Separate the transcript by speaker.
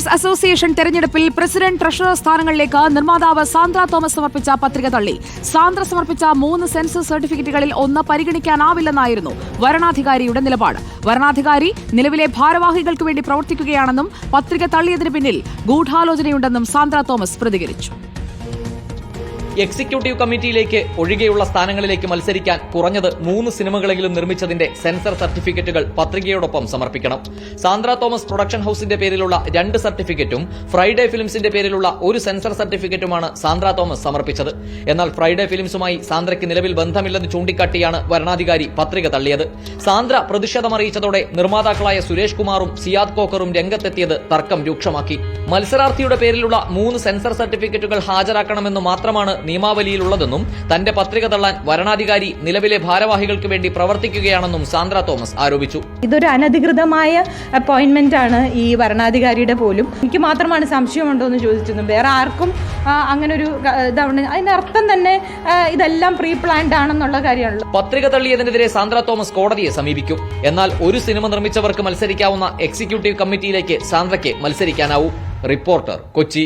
Speaker 1: Writers association തെരഞ്ഞെടുപ്പിൽ president treasurer സ്ഥാനങ്ങളിലേക്ക് നിർമ്മാതാവ് സാന്ദ്ര തോമസ് സമർപ്പിച്ച പത്രിക തള്ളി. സാന്ദ്ര സമർപ്പിച്ച മൂന്ന് സെൻസസ് സർട്ടിഫിക്കറ്റുകളിൽ ഒന്ന് പരിഗണിക്കാനാവില്ലെന്നായിരുന്നു വരണാധികാരിയുടെ നിലപാട്. വരണാധികാരി നിലവിലെ ഭാരവാഹികൾക്ക് വേണ്ടി പ്രവർത്തിക്കുകയാണെന്നും പത്രിക തള്ളിയതിന് പിന്നിൽ ഗൂഢാലോചനയുണ്ടെന്നും സാന്ദ്ര തോമസ് പ്രതികരിച്ചു.
Speaker 2: എക്സിക്യൂട്ടീവ് കമ്മിറ്റിയിലേക്ക് ഒഴികെയുള്ള സ്ഥാനങ്ങളിലേക്ക് മത്സരിക്കാൻ കുറഞ്ഞത് മൂന്ന് സിനിമകളെങ്കിലും നിർമ്മിച്ചതിന്റെ സെൻസർ സർട്ടിഫിക്കറ്റുകൾ പത്രികയോടൊപ്പം സമർപ്പിക്കണം. സാന്ദ്ര തോമസ് പ്രൊഡക്ഷൻ ഹൌസിന്റെ പേരിലുള്ള രണ്ട് സർട്ടിഫിക്കറ്റും ഫ്രൈഡേ ഫിലിംസിന്റെ പേരിലുള്ള ഒരു സെൻസർ സർട്ടിഫിക്കറ്റുമാണ് സാന്ദ്ര തോമസ് സമർപ്പിച്ചത്. എന്നാൽ ഫ്രൈഡേ ഫിലിംസുമായി സാന്ദ്രയ്ക്ക് നിലവിൽ ബന്ധമില്ലെന്ന് ചൂണ്ടിക്കാട്ടിയാണ് വരണാധികാരി പത്രിക തള്ളിയത്. സാന്ദ്ര പ്രതിഷേധമറിയിച്ചതോടെ നിർമ്മാതാക്കളായ സുരേഷ് കുമാറും സിയാദ് കോക്കറും രംഗത്തെത്തിയത് തർക്കം രൂക്ഷമാക്കി. മത്സരാർത്ഥിയുടെ പേരിലുള്ള മൂന്ന് സെൻസർ സർട്ടിഫിക്കറ്റുകൾ ഹാജരാക്കണമെന്ന് മാത്രമാണ് നിയമാവലിയിലുള്ളതെന്നും തന്റെ പത്രിക തള്ളാൻ വരണാധികാരി നിലവിലെ ഭാരവാഹികൾക്ക് വേണ്ടി പ്രവർത്തിക്കുകയാണെന്നും സാന്ദ്ര തോമസ് ആരോപിച്ചു.
Speaker 3: ഇതൊരു അനധികൃതമായ അപ്പോയിന്റ്മെന്റ് ആണ് ഈ വരണാധികാരിയുടെ പോലും. എനിക്ക് മാത്രമാണ് സംശയമുണ്ടോ എന്ന് ചോദിച്ചിരുന്നു വേറെ ആർക്കും അങ്ങനെ ഒരു ഇതാണ്. അതിന്റെ അർത്ഥം തന്നെ ഇതെല്ലാം പ്രീ പ്ലാൻഡ് ആണെന്നുള്ള കാര്യമാണല്ലോ.
Speaker 2: പത്രിക തള്ളിയതിനെതിരെ സാന്ദ്ര തോമസ് കോടതിയെ സമീപിക്കും. എന്നാൽ ഒരു സിനിമ നിർമ്മിച്ചവർക്ക് മത്സരിക്കാവുന്ന എക്സിക്യൂട്ടീവ് കമ്മിറ്റിയിലേക്ക് സാന്ദ്രയ്ക്ക് മത്സരിക്കാനാവും. റിപ്പോർട്ടർ കൊച്ചി.